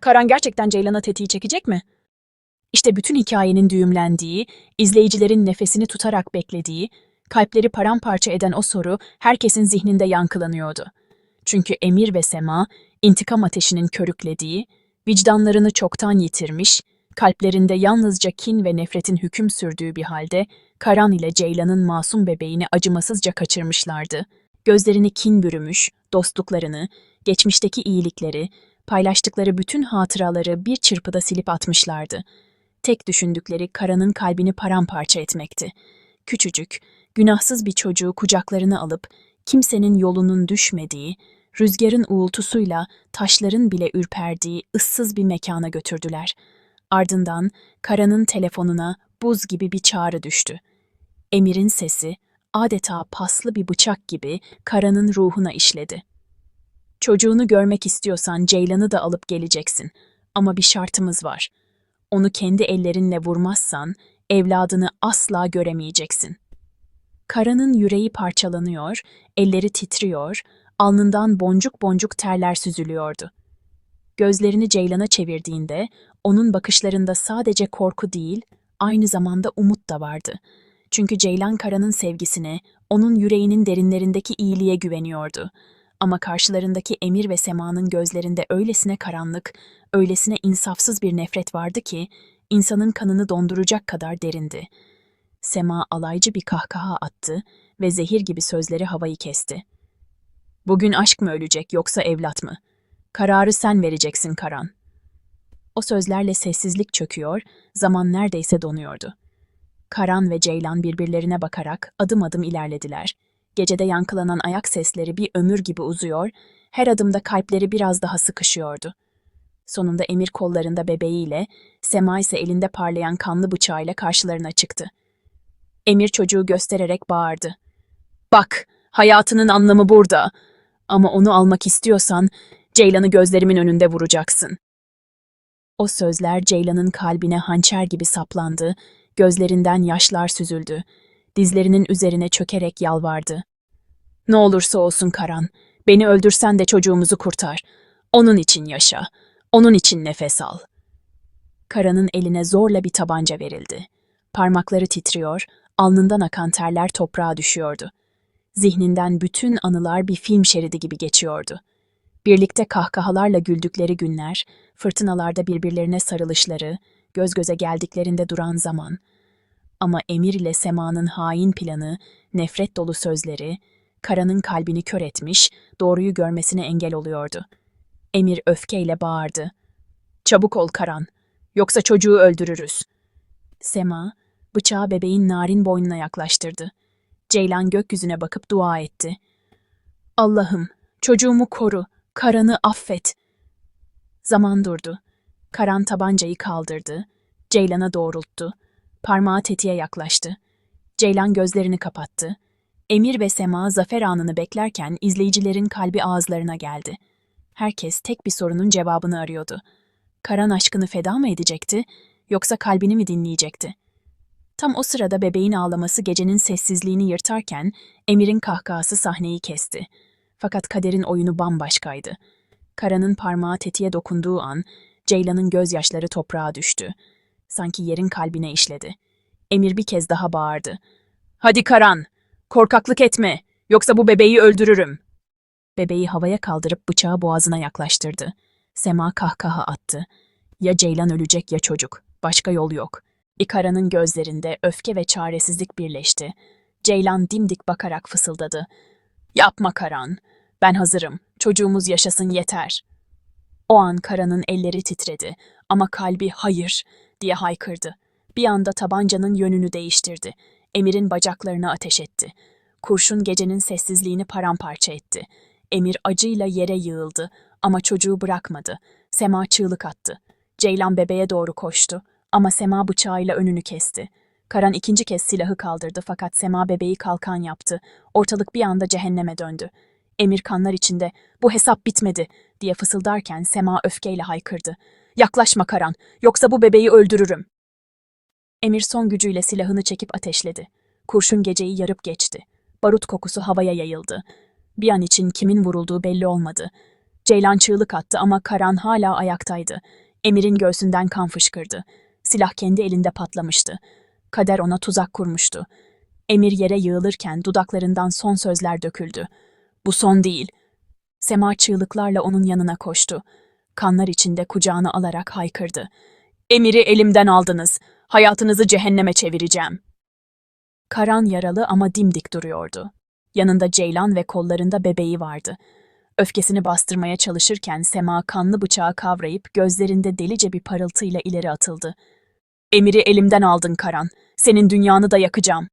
Karan gerçekten Ceylan'a tetiği çekecek mi? İşte bütün hikayenin düğümlendiği, izleyicilerin nefesini tutarak beklediği, kalpleri paramparça eden o soru herkesin zihninde yankılanıyordu. Çünkü Emir ve Sema, intikam ateşinin körüklediği, vicdanlarını çoktan yitirmiş, kalplerinde yalnızca kin ve nefretin hüküm sürdüğü bir halde, Karan ile Ceylan'ın masum bebeğini acımasızca kaçırmışlardı. Gözlerini kin bürümüş, dostluklarını, geçmişteki iyilikleri, paylaştıkları bütün hatıraları bir çırpıda silip atmışlardı. Tek düşündükleri Karan'ın kalbini paramparça etmekti. Küçücük, günahsız bir çocuğu kucaklarına alıp kimsenin yolunun düşmediği, rüzgarın uğultusuyla taşların bile ürperdiği ıssız bir mekana götürdüler. Ardından Karan'ın telefonuna buz gibi bir çağrı düştü. Emir'in sesi adeta paslı bir bıçak gibi Karan'ın ruhuna işledi. Çocuğunu görmek istiyorsan Ceylan'ı da alıp geleceksin. Ama bir şartımız var. Onu kendi ellerinle vurmazsan evladını asla göremeyeceksin. Karan'ın yüreği parçalanıyor, elleri titriyor, alnından boncuk boncuk terler süzülüyordu. Gözlerini Ceylan'a çevirdiğinde onun bakışlarında sadece korku değil, aynı zamanda umut da vardı. Çünkü Ceylan Kara'nın sevgisine, onun yüreğinin derinlerindeki iyiliğe güveniyordu. Ama karşılarındaki Emir ve Sema'nın gözlerinde öylesine karanlık, öylesine insafsız bir nefret vardı ki, insanın kanını donduracak kadar derindi. Sema alaycı bir kahkaha attı ve zehir gibi sözleri havayı kesti. Bugün aşk mı ölecek yoksa evlat mı? Kararı sen vereceksin Karan. O sözlerle sessizlik çöküyor, zaman neredeyse donuyordu. Karan ve Ceylan birbirlerine bakarak adım adım ilerlediler. Gecede yankılanan ayak sesleri bir ömür gibi uzuyor, her adımda kalpleri biraz daha sıkışıyordu. Sonunda Emir kollarında bebeğiyle, Sema ise elinde parlayan kanlı bıçağıyla karşılarına çıktı. Emir çocuğu göstererek bağırdı. Bak, hayatının anlamı burada. Ama onu almak istiyorsan Ceylan'ı gözlerimin önünde vuracaksın. O sözler Ceylan'ın kalbine hançer gibi saplandı, gözlerinden yaşlar süzüldü. Dizlerinin üzerine çökerek yalvardı. Ne olursa olsun Karan, beni öldürsen de çocuğumuzu kurtar. Onun için yaşa, onun için nefes al. Karan'ın eline zorla bir tabanca verildi. Parmakları titriyor, alnından akan terler toprağa düşüyordu. Zihninden bütün anılar bir film şeridi gibi geçiyordu. Birlikte kahkahalarla güldükleri günler, fırtınalarda birbirlerine sarılışları, göz göze geldiklerinde duran zaman. Ama Emir ile Sema'nın hain planı, nefret dolu sözleri, Kara'nın kalbini kör etmiş, doğruyu görmesine engel oluyordu. Emir öfkeyle bağırdı. Çabuk ol Karan, yoksa çocuğu öldürürüz. Sema, bıçağı bebeğin narin boynuna yaklaştırdı. Ceylan gökyüzüne bakıp dua etti. Allah'ım, çocuğumu koru, Karan'ı affet. Zaman durdu. Karan tabancayı kaldırdı. Ceylan'a doğrulttu. Parmağı tetiğe yaklaştı. Ceylan gözlerini kapattı. Emir ve Sema zafer anını beklerken izleyicilerin kalbi ağızlarına geldi. Herkes tek bir sorunun cevabını arıyordu. Karan aşkını feda mı edecekti, yoksa kalbini mi dinleyecekti? Tam o sırada bebeğin ağlaması gecenin sessizliğini yırtarken Emir'in kahkahası sahneyi kesti. Fakat kaderin oyunu bambaşkaydı. Karan'ın parmağı tetiğe dokunduğu an Ceylan'ın gözyaşları toprağa düştü. Sanki yerin kalbine işledi. Emir bir kez daha bağırdı. Hadi Karan, korkaklık etme, yoksa bu bebeği öldürürüm. Bebeği havaya kaldırıp bıçağı boğazına yaklaştırdı. Sema kahkaha attı. Ya Ceylan ölecek ya çocuk. Başka yol yok. İkara'nın gözlerinde öfke ve çaresizlik birleşti. Ceylan dimdik bakarak fısıldadı. Yapma Karan. Ben hazırım. Çocuğumuz yaşasın yeter. O an Karan'ın elleri titredi ama kalbi hayır diye haykırdı. Bir anda tabancanın yönünü değiştirdi. Emir'in bacaklarına ateş etti. Kurşun gecenin sessizliğini paramparça etti. Emir acıyla yere yığıldı ama çocuğu bırakmadı. Sema çığlık attı. Ceylan bebeğe doğru koştu ama Sema bıçağıyla önünü kesti. Karan ikinci kez silahı kaldırdı fakat Sema bebeği kalkan yaptı. Ortalık bir anda cehenneme döndü. Emir kanlar içinde bu hesap bitmedi diye fısıldarken Sema öfkeyle haykırdı. Yaklaşma Karan yoksa bu bebeği öldürürüm. Emir son gücüyle silahını çekip ateşledi. Kurşun geceyi yarıp geçti. Barut kokusu havaya yayıldı. Bir an için kimin vurulduğu belli olmadı. Ceylan çığlık attı ama Karan hala ayaktaydı. Emir'in göğsünden kan fışkırdı. Silah kendi elinde patlamıştı. Kader ona tuzak kurmuştu. Emir yere yığılırken dudaklarından son sözler döküldü. Bu son değil. Sema çığlıklarla onun yanına koştu. Kanlar içinde kucağına alarak haykırdı. Emir'i elimden aldınız. Hayatınızı cehenneme çevireceğim. Karan yaralı ama dimdik duruyordu. Yanında Ceylan ve kollarında bebeği vardı. Öfkesini bastırmaya çalışırken Sema kanlı bıçağı kavrayıp gözlerinde delice bir parıltıyla ileri atıldı. Emir'i elimden aldın Karan. Senin dünyanı da yakacağım.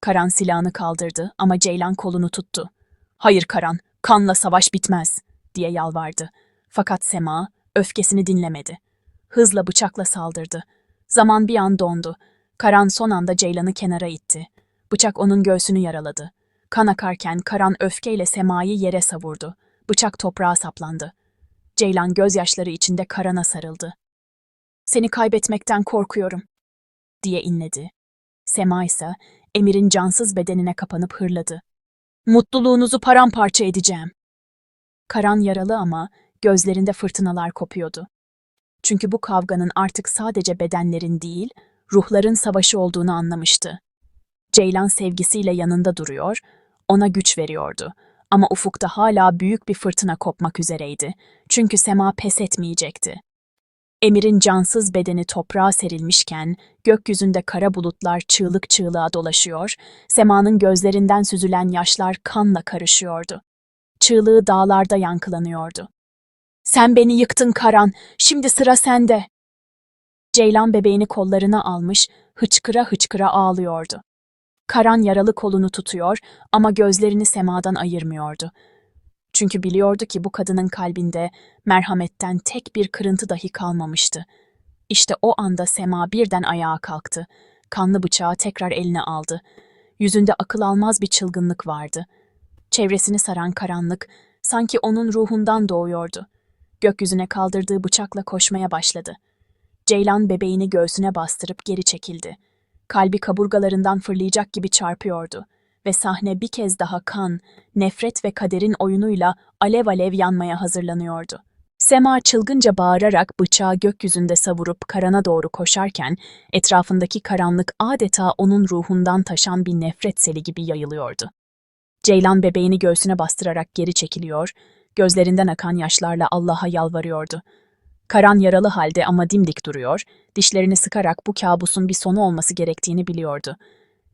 Karan silahını kaldırdı ama Ceylan kolunu tuttu. Hayır Karan, kanla savaş bitmez, diye yalvardı. Fakat Sema öfkesini dinlemedi. Hızla bıçakla saldırdı. Zaman bir an dondu. Karan son anda Ceylan'ı kenara itti. Bıçak onun göğsünü yaraladı. Kan akarken Karan öfkeyle Sema'yı yere savurdu. Bıçak toprağa saplandı. Ceylan gözyaşları içinde Karan'a sarıldı. Seni kaybetmekten korkuyorum, diye inledi. Sema ise Emir'in cansız bedenine kapanıp hırladı. Mutluluğunuzu paramparça edeceğim. Karan yaralı ama gözlerinde fırtınalar kopuyordu. Çünkü bu kavganın artık sadece bedenlerin değil, ruhların savaşı olduğunu anlamıştı. Ceylan sevgisiyle yanında duruyor, ona güç veriyordu. Ama ufukta hala büyük bir fırtına kopmak üzereydi. Çünkü Sema pes etmeyecekti. Emir'in cansız bedeni toprağa serilmişken, gökyüzünde kara bulutlar çığlık çığlığa dolaşıyor, Sema'nın gözlerinden süzülen yaşlar kanla karışıyordu. Çığlığı dağlarda yankılanıyordu. Sen beni yıktın Karan, şimdi sıra sende. Ceylan bebeğini kollarına almış, hıçkıra hıçkıra ağlıyordu. Karan yaralı kolunu tutuyor ama gözlerini semadan ayırmıyordu. Çünkü biliyordu ki bu kadının kalbinde merhametten tek bir kırıntı dahi kalmamıştı. İşte o anda Sema birden ayağa kalktı. Kanlı bıçağı tekrar eline aldı. Yüzünde akıl almaz bir çılgınlık vardı. Çevresini saran karanlık sanki onun ruhundan doğuyordu. Gökyüzüne kaldırdığı bıçakla koşmaya başladı. Ceylan bebeğini göğsüne bastırıp geri çekildi. Kalbi kaburgalarından fırlayacak gibi çarpıyordu ve sahne bir kez daha kan, nefret ve kaderin oyunuyla alev alev yanmaya hazırlanıyordu. Sema çılgınca bağırarak bıçağı gökyüzünde savurup karana doğru koşarken etrafındaki karanlık adeta onun ruhundan taşan bir nefret seli gibi yayılıyordu. Ceylan bebeğini göğsüne bastırarak geri çekiliyor, gözlerinden akan yaşlarla Allah'a yalvarıyordu. Karan yaralı halde ama dimdik duruyor, dişlerini sıkarak bu kabusun bir sonu olması gerektiğini biliyordu.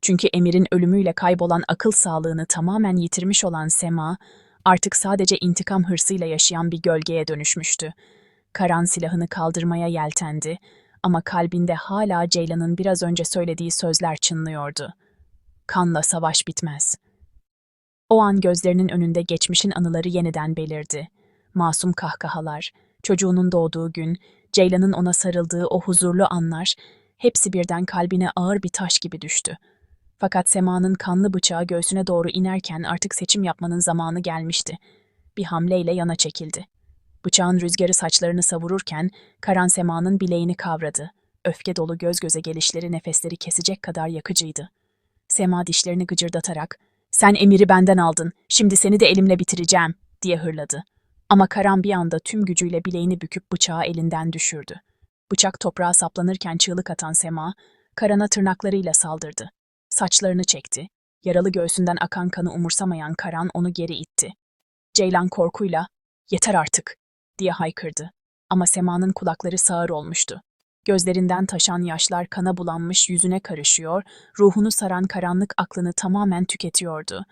Çünkü Emir'in ölümüyle kaybolan akıl sağlığını tamamen yitirmiş olan Sema, artık sadece intikam hırsıyla yaşayan bir gölgeye dönüşmüştü. Karan silahını kaldırmaya yeltendi ama kalbinde hala Ceylan'ın biraz önce söylediği sözler çınlıyordu. Kanla savaş bitmez. O an gözlerinin önünde geçmişin anıları yeniden belirdi. Masum kahkahalar, çocuğunun doğduğu gün, Ceylan'ın ona sarıldığı o huzurlu anlar, hepsi birden kalbine ağır bir taş gibi düştü. Fakat Sema'nın kanlı bıçağı göğsüne doğru inerken artık seçim yapmanın zamanı gelmişti. Bir hamleyle yana çekildi. Bıçağın rüzgarı saçlarını savururken Karan Sema'nın bileğini kavradı. Öfke dolu göz göze gelişleri nefesleri kesecek kadar yakıcıydı. Sema dişlerini gıcırdatarak ''Sen emiri benden aldın, şimdi seni de elimle bitireceğim.'' diye hırladı. Ama Karan bir anda tüm gücüyle bileğini büküp bıçağı elinden düşürdü. Bıçak toprağa saplanırken çığlık atan Sema, Karan'a tırnaklarıyla saldırdı. Saçlarını çekti. Yaralı göğsünden akan kanı umursamayan Karan onu geri itti. Ceylan korkuyla, yeter artık, diye haykırdı. Ama Sema'nın kulakları sağır olmuştu. Gözlerinden taşan yaşlar kana bulanmış yüzüne karışıyor, ruhunu saran karanlık aklını tamamen tüketiyordu.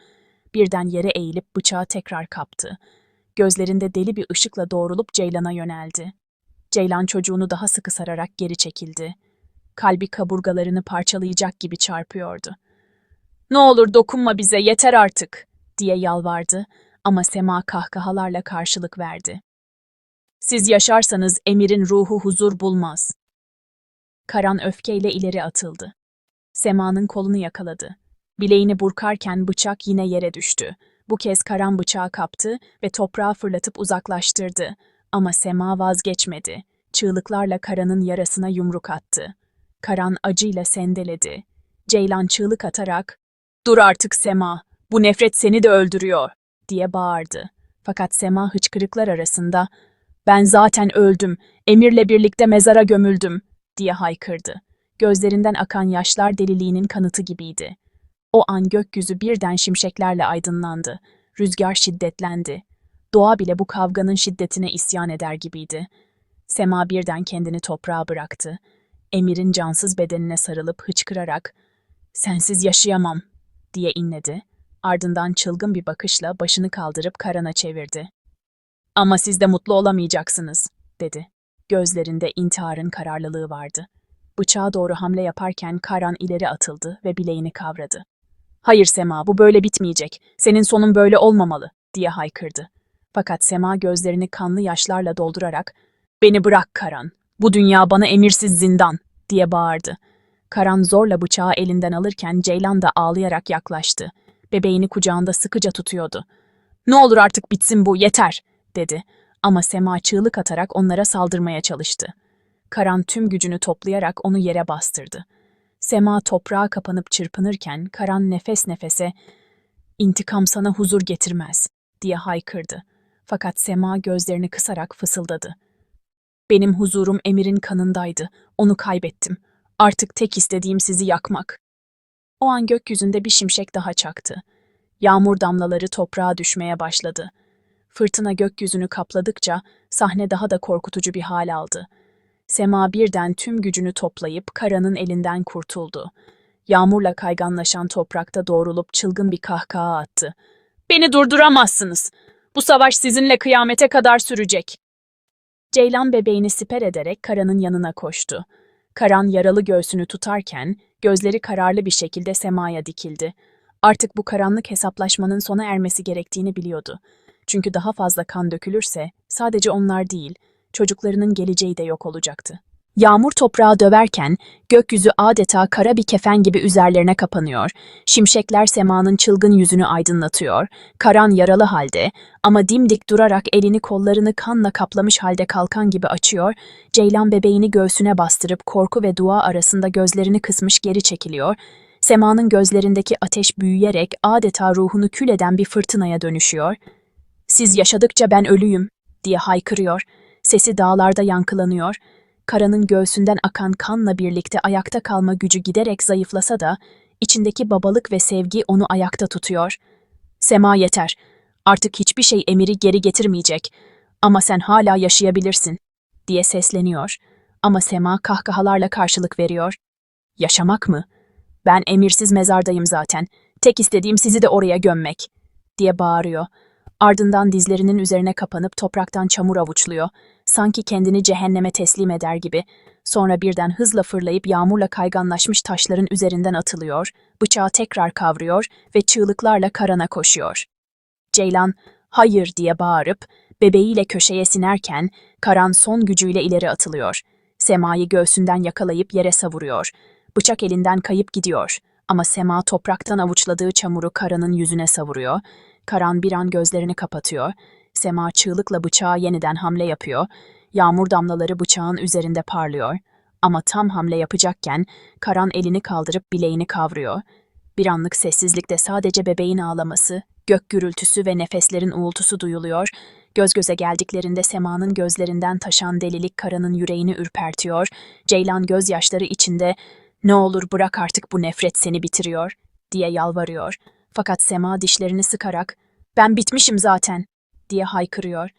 Birden yere eğilip bıçağı tekrar kaptı. Gözlerinde deli bir ışıkla doğrulup Ceylan'a yöneldi. Ceylan çocuğunu daha sıkı sararak geri çekildi. Kalbi kaburgalarını parçalayacak gibi çarpıyordu. ''Ne olur dokunma bize, yeter artık!'' diye yalvardı ama Sema kahkahalarla karşılık verdi. ''Siz yaşarsanız Emir'in ruhu huzur bulmaz.'' Karan öfkeyle ileri atıldı. Sema'nın kolunu yakaladı. Bileğini burkarken bıçak yine yere düştü. Bu kez Karan bıçağı kaptı ve toprağa fırlatıp uzaklaştırdı. Ama Sema vazgeçmedi. Çığlıklarla Karan'ın yarasına yumruk attı. Karan acıyla sendeledi. Ceylan çığlık atarak, ''Dur artık Sema, bu nefret seni de öldürüyor.'' diye bağırdı. Fakat Sema hıçkırıklar arasında ben zaten öldüm, Emir'le birlikte mezara gömüldüm diye haykırdı. Gözlerinden akan yaşlar deliliğinin kanıtı gibiydi. O an gökyüzü birden şimşeklerle aydınlandı. Rüzgar şiddetlendi. Doğa bile bu kavganın şiddetine isyan eder gibiydi. Sema birden kendini toprağa bıraktı. Emir'in cansız bedenine sarılıp hıçkırarak "Sensiz yaşayamam." diye inledi. Ardından çılgın bir bakışla başını kaldırıp Karan'a çevirdi. "Ama siz de mutlu olamayacaksınız." dedi. Gözlerinde intiharın kararlılığı vardı. Bıçağa doğru hamle yaparken Karan ileri atıldı ve bileğini kavradı. "Hayır Sema, bu böyle bitmeyecek. Senin sonun böyle olmamalı." diye haykırdı. Fakat Sema gözlerini kanlı yaşlarla doldurarak "Beni bırak Karan. Bu dünya bana emirsiz zindan." diye bağırdı. Karan zorla bıçağı elinden alırken Ceylan da ağlayarak yaklaştı. Bebeğini kucağında sıkıca tutuyordu. "Ne olur artık bitsin bu, yeter." dedi. Ama Sema çığlık atarak onlara saldırmaya çalıştı. Karan tüm gücünü toplayarak onu yere bastırdı. Sema toprağa kapanıp çırpınırken Karan nefes nefese "İntikam sana huzur getirmez." diye haykırdı. Fakat Sema gözlerini kısarak fısıldadı. Benim huzurum Emir'in kanındaydı. Onu kaybettim. Artık tek istediğim sizi yakmak. O an gökyüzünde bir şimşek daha çaktı. Yağmur damlaları toprağa düşmeye başladı. Fırtına gökyüzünü kapladıkça sahne daha da korkutucu bir hal aldı. Sema birden tüm gücünü toplayıp Kara'nın elinden kurtuldu. Yağmurla kayganlaşan toprakta doğrulup çılgın bir kahkaha attı. Beni durduramazsınız. Bu savaş sizinle kıyamete kadar sürecek. Ceylan bebeğini siper ederek Kara'nın yanına koştu. Karan yaralı göğsünü tutarken gözleri kararlı bir şekilde semaya dikildi. Artık bu karanlık hesaplaşmanın sona ermesi gerektiğini biliyordu. Çünkü daha fazla kan dökülürse sadece onlar değil, çocuklarının geleceği de yok olacaktı. Yağmur toprağı döverken gökyüzü adeta kara bir kefen gibi üzerlerine kapanıyor. Şimşekler semanın çılgın yüzünü aydınlatıyor. Karan yaralı halde ama dimdik durarak elini kollarını kanla kaplamış halde kalkan gibi açıyor. Ceylan bebeğini göğsüne bastırıp korku ve dua arasında gözlerini kısmış geri çekiliyor. Semanın gözlerindeki ateş büyüyerek adeta ruhunu kül eden bir fırtınaya dönüşüyor. Siz yaşadıkça ben ölüyüm diye haykırıyor. Sesi dağlarda yankılanıyor. Karanın göğsünden akan kanla birlikte ayakta kalma gücü giderek zayıflasa da içindeki babalık ve sevgi onu ayakta tutuyor. Sema yeter. Artık hiçbir şey Emir'i geri getirmeyecek. Ama sen hala yaşayabilirsin diye sesleniyor. Ama Sema kahkahalarla karşılık veriyor. Yaşamak mı? Ben emirsiz mezardayım zaten. Tek istediğim sizi de oraya gömmek diye bağırıyor. Ardından dizlerinin üzerine kapanıp topraktan çamur avuçluyor. Sanki kendini cehenneme teslim eder gibi. Sonra birden hızla fırlayıp yağmurla kayganlaşmış taşların üzerinden atılıyor, bıçağı tekrar kavruyor ve çığlıklarla karana koşuyor. Ceylan, hayır diye bağırıp, bebeğiyle köşeye sinerken, Karan son gücüyle ileri atılıyor. Sema'yı göğsünden yakalayıp yere savuruyor. Bıçak elinden kayıp gidiyor. Ama Sema topraktan avuçladığı çamuru Karan'ın yüzüne savuruyor. Karan bir an gözlerini kapatıyor. Sema çığlıkla bıçağa yeniden hamle yapıyor. Yağmur damlaları bıçağın üzerinde parlıyor. Ama tam hamle yapacakken Karan elini kaldırıp bileğini kavruyor. Bir anlık sessizlikte sadece bebeğin ağlaması, gök gürültüsü ve nefeslerin uğultusu duyuluyor. Göz göze geldiklerinde Sema'nın gözlerinden taşan delilik Karan'ın yüreğini ürpertiyor. Ceylan gözyaşları içinde ''Ne olur bırak artık bu nefret seni bitiriyor.'' diye yalvarıyor. Fakat Sema dişlerini sıkarak ''Ben bitmişim zaten.'' diye haykırıyor.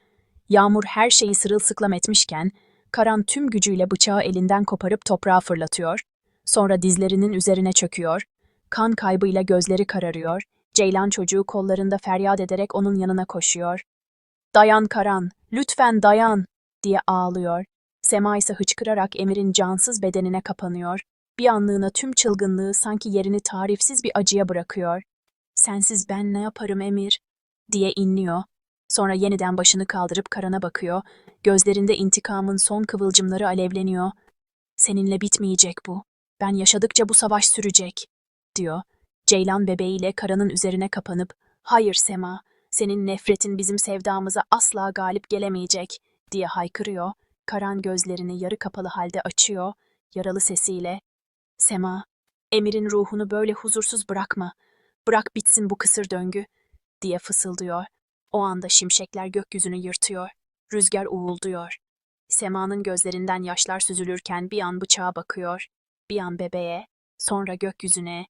Yağmur her şeyi sırılsıklam etmişken, Karan tüm gücüyle bıçağı elinden koparıp toprağa fırlatıyor. Sonra dizlerinin üzerine çöküyor. Kan kaybıyla gözleri kararıyor. Ceylan çocuğu kollarında feryat ederek onun yanına koşuyor. ''Dayan Karan, lütfen dayan!'' diye ağlıyor. Sema ise hıçkırarak Emir'in cansız bedenine kapanıyor. Bir anlığına tüm çılgınlığı sanki yerini tarifsiz bir acıya bırakıyor. ''Sensiz ben ne yaparım Emir?'' diye inliyor. Sonra yeniden başını kaldırıp Karan'a bakıyor. Gözlerinde intikamın son kıvılcımları alevleniyor. Seninle bitmeyecek bu. Ben yaşadıkça bu savaş sürecek, diyor. Ceylan bebeğiyle Karan'ın üzerine kapanıp, hayır Sema, senin nefretin bizim sevdamıza asla galip gelemeyecek, diye haykırıyor. Karan gözlerini yarı kapalı halde açıyor, yaralı sesiyle. Sema, Emir'in ruhunu böyle huzursuz bırakma. Bırak bitsin bu kısır döngü, diye fısıldıyor. O anda şimşekler gökyüzünü yırtıyor. Rüzgar uğulduyor. Sema'nın gözlerinden yaşlar süzülürken bir an bıçağa bakıyor. Bir an bebeğe, sonra gökyüzüne.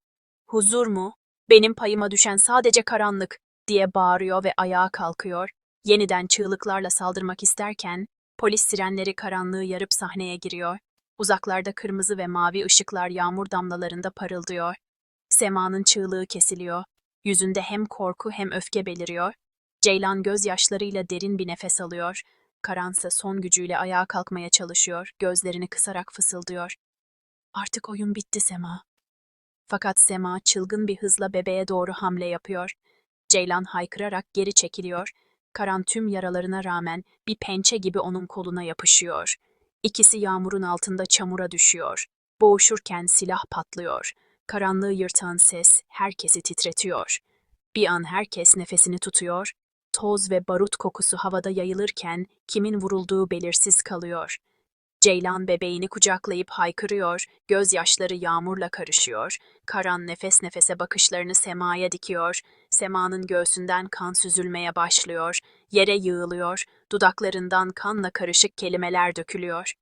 Huzur mu? Benim payıma düşen sadece karanlık diye bağırıyor ve ayağa kalkıyor. Yeniden çığlıklarla saldırmak isterken polis sirenleri karanlığı yarıp sahneye giriyor. Uzaklarda kırmızı ve mavi ışıklar yağmur damlalarında parıldıyor. Sema'nın çığlığı kesiliyor. Yüzünde hem korku hem öfke beliriyor. Ceylan gözyaşlarıyla derin bir nefes alıyor. Karansa son gücüyle ayağa kalkmaya çalışıyor, gözlerini kısarak fısıldıyor. Artık oyun bitti Sema. Fakat Sema çılgın bir hızla bebeğe doğru hamle yapıyor. Ceylan haykırarak geri çekiliyor. Karan tüm yaralarına rağmen bir pençe gibi onun koluna yapışıyor. İkisi yağmurun altında çamura düşüyor. Boğuşurken silah patlıyor. Karanlığı yırtan ses herkesi titretiyor. Bir an herkes nefesini tutuyor. Toz ve barut kokusu havada yayılırken kimin vurulduğu belirsiz kalıyor. Ceylan bebeğini kucaklayıp haykırıyor, gözyaşları yağmurla karışıyor. Karan nefes nefese bakışlarını semaya dikiyor. Semanın göğsünden kan süzülmeye başlıyor. Yere yığılıyor, dudaklarından kanla karışık kelimeler dökülüyor.